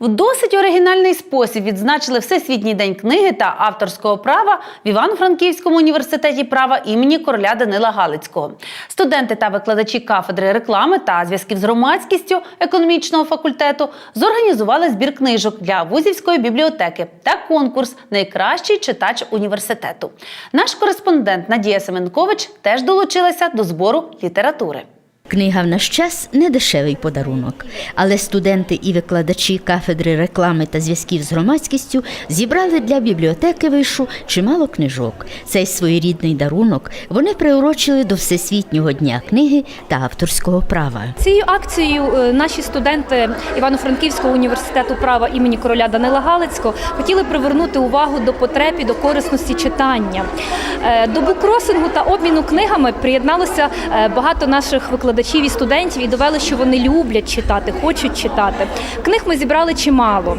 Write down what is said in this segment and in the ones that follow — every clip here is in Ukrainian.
В досить оригінальний спосіб відзначили Всесвітній день книги та авторського права в Івано-Франківському університеті права імені короля Данила Галицького. Студенти та викладачі кафедри реклами та зв'язків з громадськістю економічного факультету зорганізували збір книжок для вузівської бібліотеки та конкурс Найкращий читач університету. Наш кореспондент Надія Семенкович теж долучилася до збору літератури. Книга в наш час не дешевий подарунок, але студенти і викладачі кафедри реклами та зв'язків з громадськістю зібрали для бібліотеки вишу чимало книжок. Цей своєрідний дарунок вони приурочили до Всесвітнього дня книги та авторського права. Цією акцією е, наші студенти Івано-Франківського університету права імені короля Данила Галицького хотіли привернути увагу до потреб і до корисності читання. Е, До букросингу та обміну книгами приєдналося е, багато наших викладачів і студентів і довели, що вони люблять читати, хочуть читати. Книг ми зібрали чимало.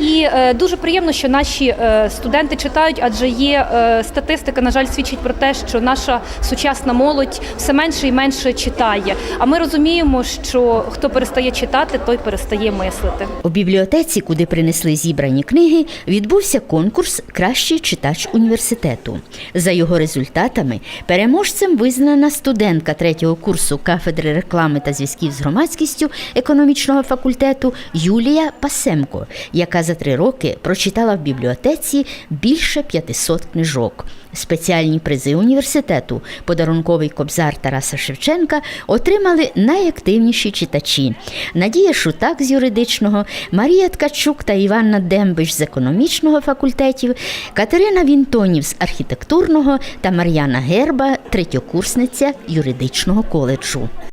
І е, дуже приємно, що наші е, студенти читають, адже є е, статистика, на жаль, свідчить про те, що наша сучасна молодь все менше і менше читає. А ми розуміємо, що хто перестає читати, той перестає мислити. У бібліотеці, куди принесли зібрані книги, відбувся конкурс Кращий читач університету. За його результатами переможцем визнана студентка третього курсу кафедри реклами та зв'язків з громадськістю економічного факультету Юлія Пасемко, яка за три роки прочитала в бібліотеці більше 500 книжок. Спеціальні призи університету, подарунковий кобзар Тараса Шевченка отримали найактивніші читачі: Надія Шутак з юридичного, Марія Ткачук та Іванна Дембиш з економічного факультетів, Катерина Вінтонів з архітектурного та Мар'яна Герба, третьокурсниця юридичного коледжу.